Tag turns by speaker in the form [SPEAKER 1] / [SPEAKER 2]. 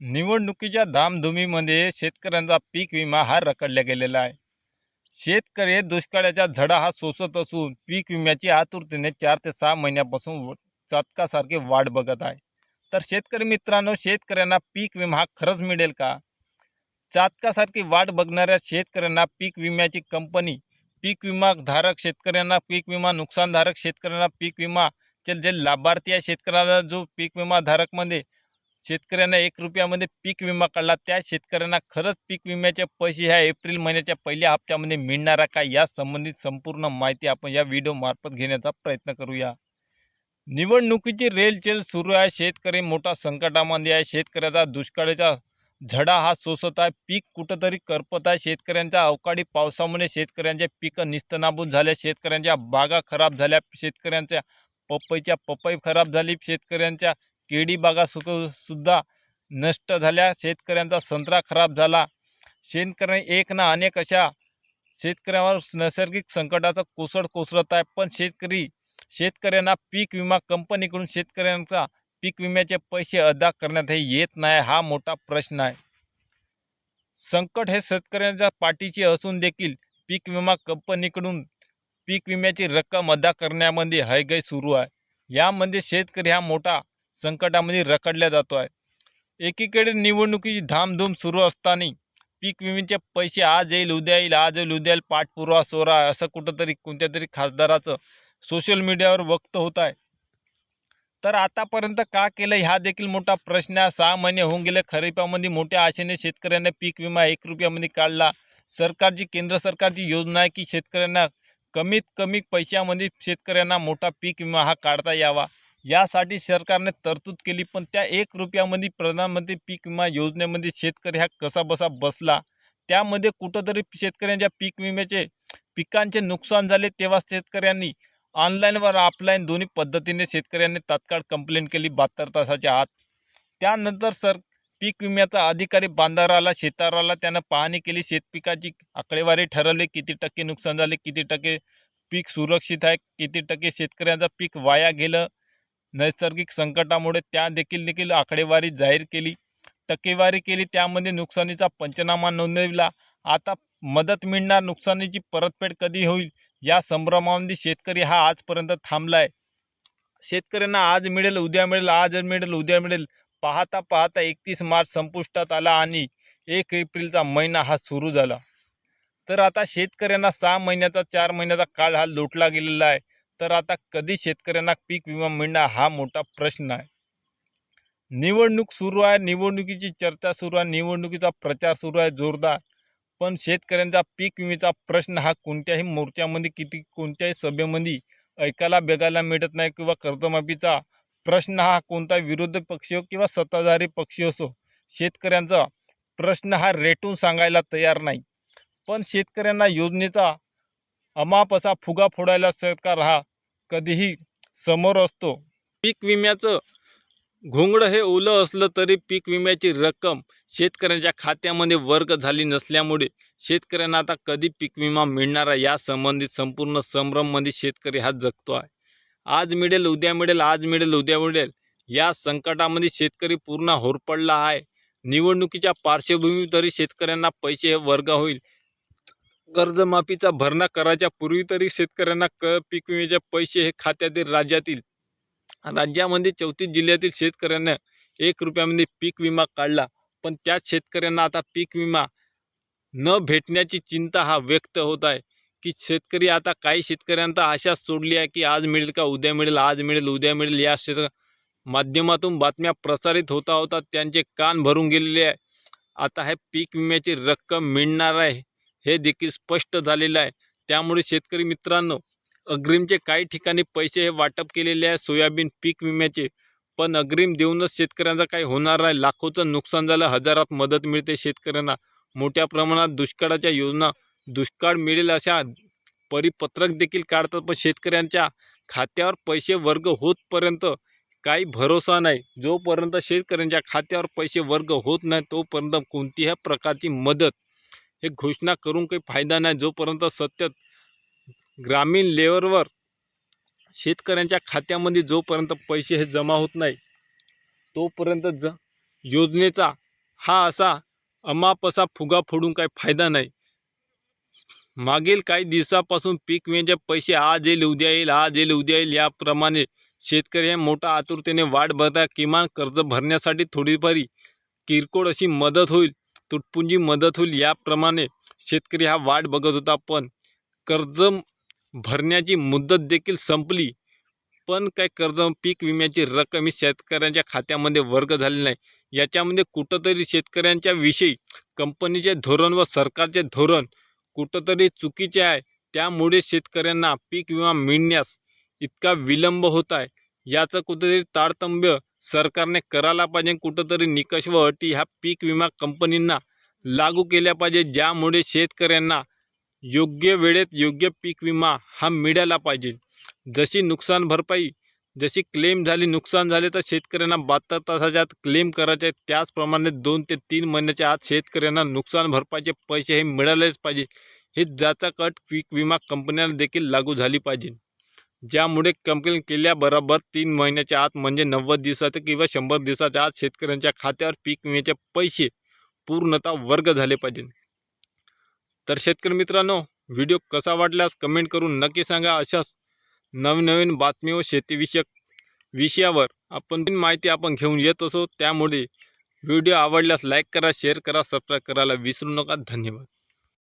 [SPEAKER 1] निवडणुकीच्या धामधुमीमध्ये शेतकऱ्यांचा पीक विमा हा रखडला गेलेला आहे. शेतकरी दुष्काळाच्या झडा हा सोसत असून पीक विम्याची आतुरतेने चार ते सहा महिन्यापासून व- चातकासारखी वाट बघत आहे. तर शेतकरी मित्रांनो शेतकऱ्यांना पीक विमा हा खरंच मिळेल का? चातकासारखी वाट बघणाऱ्या शेतकऱ्यांना पीक विम्याची कंपनी पीक विमा धारक शेतकऱ्यांना पीक विमा नुकसानधारक शेतकऱ्यांना पीक विमा चे जे लाभार्थी आहे शेतकऱ्याला जो पीक विमा धारकमध्ये शेतकऱ्यांना एक रुपयामध्ये पीक विमा काढला. त्या शेतकऱ्यांना खरंच पीक विम्याचे पैसे ह्या एप्रिल महिन्याच्या पहिल्या हप्त्यामध्ये मिळणार आहे का? या संबंधित संपूर्ण माहिती आपण या व्हिडिओमार्फत घेण्याचा प्रयत्न करूया. निवडणुकीची रेलचेल सुरू आहे. शेतकरी मोठा संकटामध्ये आहे. शेतकऱ्याचा दुष्काळाचा झडा हा सोसत आहे. पीक कुठंतरी करपत आहे. शेतकऱ्यांच्या अवकाळी पावसामुळे शेतकऱ्यांचे पिकं निस्तनाबूत झाल्या शेतकऱ्यांच्या बागा खराब झाल्या. शेतकऱ्यांच्या पपईच्या पपई खराब झाली. शेतकऱ्यांच्या केळी बागा सुक सुद्धा नष्ट झाल्या. शेतकऱ्यांचा संत्रा खराब झाला. शेतकऱ्यांनी एक ना अनेक अशा शेतकऱ्यांवर नैसर्गिक संकटाचा कोसळ कोसळत आहे. पण शेतकरी शेतकऱ्यांना पीक विमा कंपनीकडून शेतकऱ्यांचा पीक विम्याचे पैसे अदा करण्यात हे येत नाही हा मोठा प्रश्न आहे. संकट हे शेतकऱ्यांच्या पाठीचे असून देखील पीक विमा कंपनीकडून पीक विम्याची रक्कम अदा करण्यामध्ये हयगय सुरू आहे. यामध्ये शेतकरी हा मोठा संकटामध्ये रखडल्या जातो आहे एकीकडे निवडणुकीची धामधूम सुरू असताना पीक विम्याचे पैसे आज येईल उद्या येईल आज येईल उद्या येईल पाठपुरावा सोरा असं कुठंतरी कोणत्या तरी खासदाराचं सोशल मीडियावर वक्त होत आहे. तर आतापर्यंत का केलं? हा देखील मोठा प्रश्न आहे. सहा महिने होऊन गेले खरीपामध्ये मोठ्या आशेने शेतकऱ्यांना पीक विमा एक रुपयामध्ये काढला. सरकारची केंद्र सरकारची योजना आहे की शेतकऱ्यांना कमीत कमी पैशामध्ये शेतकऱ्यांना मोठा पीक विमा हा काढता यावा. यासाठी सरकारने तरतूद केली पण त्या एक रुपयामध्ये प्रधानमंत्री पीक विमा योजनेमध्ये शेतकरी हा कसा बसा बसला. त्यामध्ये कुठंतरी शेतकऱ्यांच्या पीक विम्याचे पिकांचे नुकसान झाले तेव्हा शेतकऱ्यांनी ऑनलाईन व ऑफलाईन दोन्ही पद्धतीने शेतकऱ्यांनी तात्काळ कंप्लेंट केली बहात्तर तासाच्या आत. त्यानंतर सर पीक विम्याचा अधिकारी बांधाराला शेताराला त्यानं पाहणी केली. शेतपिकाची आकडेवारी ठरवली किती टक्के नुकसान झाले किती टक्के पीक सुरक्षित आहे किती टक्के शेतकऱ्यांचं पीक वाया गेलं नैसर्गिक संकटामुळे त्या देखील देखील आकडेवारी जाहीर केली. टक्केवारी केली. त्यामध्ये नुकसानीचा पंचनामा नोंदविला. आता मदत मिळणार नुकसानीची परतफेड कधी होईल? या संभ्रमामध्ये शेतकरी हा आजपर्यंत थांबला आहे शेतकऱ्यांना आज मिळेल उद्या मिळेल आज मिळेल उद्या मिळेल. पाहता पाहता एकतीस मार्च संपुष्टात आला आणि एक एप्रिलचा महिना हा सुरू झाला. तर आता शेतकऱ्यांना सहा महिन्याचा चार महिन्याचा काळ हा लोटला गेलेला आहे. तर आता कधी शेतकऱ्यांना पीक विमा मिळणार हा मोठा प्रश्न आहे. निवडणूक सुरू आहे निवडणुकीची चर्चा सुरू आहे निवडणुकीचा प्रचार सुरू आहे जोरदार. पण शेतकऱ्यांचा पीक विम्याचा प्रश्न हा कोणत्याही मोर्चामध्ये किती कोणत्याही सभेमध्ये ऐकायला बघायला मिळत नाही किंवा कर्जमाफीचा प्रश्न हा कोणता विरोधी पक्ष हो किंवा सत्ताधारी पक्ष असो शेतकऱ्यांचा प्रश्न हा रेटून सांगायला तयार नाही. पण शेतकऱ्यांना योजनेचा अमाप असा फुगा फोडायला सरकार हा कधीही समोर असतो. पीक विम्याचं घोंगडं हे ओलं असलं तरी पीक विम्याची रक्कम शेतकऱ्यांच्या खात्यामध्ये वर्ग झाली नसल्यामुळे शेतकऱ्यांना आता कधी पीक विमा मिळणार आहे या संबंधित संपूर्ण संभ्रममध्ये शेतकरी हा जगतो आहे. आज मिळेल उद्या मिळेल आज मिळेल उद्या मिळेल या संकटामध्ये शेतकरी पूर्ण होरपडला आहे. निवडणुकीच्या पार्श्वभूमीवर तरी शेतकऱ्यांना पैसे हे वर्ग होईल. कर्जमाफीचा भरणा करायच्या पूर्वी तरी शेतकऱ्यांना क पीक विम्याचे पैसे हे खात्यातील राज्यातील राज्यामध्ये चौतीस जिल्ह्यातील शेतकऱ्यांना एक रुपयामध्ये पीक विमा काढला. पण त्याच शेतकऱ्यांना आता पीक विमा न भेटण्याची चिंता हा व्यक्त होत आहे की शेतकरी आता काही शेतकऱ्यांना आशा सोडली आहे की आज मिळेल का उद्या मिळेल आज मिळेल उद्या मिळेल या शेत माध्यमातून बातम्या प्रसारित होता होता त्यांचे कान भरून गेलेले आहे. आता हे पीक विम्याची रक्कम मिळणार आहे. हे देखील स्पष्ट झालेलं आहे. त्यामुळे शेतकरी मित्रांनो अग्रिमचे काही ठिकाणी पैसे हे वाटप केलेले आहे सोयाबीन पीक विम्याचे. पण अग्रिम देऊनच शेतकऱ्यांचा काही होणार नाही. लाखोचं नुकसान झालं हजारात मदत मिळते शेतकऱ्यांना. मोठ्या प्रमाणात दुष्काळाच्या योजना दुष्काळ मिळेल अशा परिपत्रक देखील काढतात. पण शेतकऱ्यांच्या खात्यावर पैसे वर्ग होतपर्यंत काही भरोसा नाही. जोपर्यंत शेतकऱ्यांच्या खात्यावर पैसे वर्ग होत नाही तोपर्यंत कोणतीही प्रकारची मदत हे घोषणा करून काही फायदा नाही. जोपर्यंत सत्य ग्रामीण लेवलवर शेतकऱ्यांच्या खात्यामध्ये जोपर्यंत पैसे हे जमा होत नाही तोपर्यंत ज योजनेचा हा असा अमाप असा फुगा फोडून काही फायदा नाही. मागील काही दिवसापासून पीक विम्याचे पैसे आज येईल उद्या येईल आज येईल उद्या येईल याप्रमाणे शेतकरी हे मोठ्या आतुरतेने वाट बघता किमान कर्ज भरण्यासाठी थोडीफारी किरकोळ अशी मदत होईल. तुटपुंजी मदत होईल याप्रमाणे शेतकरी हा वाट बघत होता पण कर्ज भरण्याची मुदत देखील संपली. पण काय कर्ज पीक विम्याची रक्कम ही शेतकऱ्यांच्या खात्यामध्ये वर्ग झाली नाही. याच्यामध्ये कुठंतरी शेतकऱ्यांच्या विषयी कंपनीचे धोरण व सरकारचे धोरण कुठंतरी चुकीचे आहे. त्यामुळे शेतकऱ्यांना पीक विमा मिळण्यास इतका विलंब होत आहे. याचं कुठंतरी तारतम्य सरकारने करायला पाहिजे कुठंतरी निकष व अटी ह्या पीक विमा कंपनींना लागू केल्या पाहिजे ज्यामुळे शेतकऱ्यांना योग्य वेळेत योग्य पीक विमा हा मिळाला पाहिजे. जशी नुकसान भरपाई जशी क्लेम झाली नुकसान झाले तर शेतकऱ्यांना बहात्तर तासाच्या आत क्लेम करायचे आहे. त्याचप्रमाणे दोन ते तीन महिन्याच्या आत शेतकऱ्यांना नुकसान भरपाईचे पैसे हे मिळालेच पाहिजे. हे ज्याचा कट पीक विमा कंपन्यांना देखील लागू झाली पाहिजे. ज्यामुळे कंप्लेंट केल्याबरोबर तीन महिन्याच्या आत म्हणजे नव्वद दिवसात किंवा शंभर दिवसाच्या आत शेतकऱ्यांच्या खात्यावर पीक विम्याचे पैसे पूर्णतः वर्ग झाले पाहिजे. तर शेतकरी मित्रांनो व्हिडिओ कसा वाटल्यास कमेंट करून नक्की सांगा. अशाच नवीन नवीन बातमी व शेतीविषयक विषयावर आपण तीन माहिती आपण घेऊन येत असो. त्यामुळे व्हिडिओ आवडल्यास लाईक करा शेअर करा सबस्क्राईब करायला विसरू नका. धन्यवाद.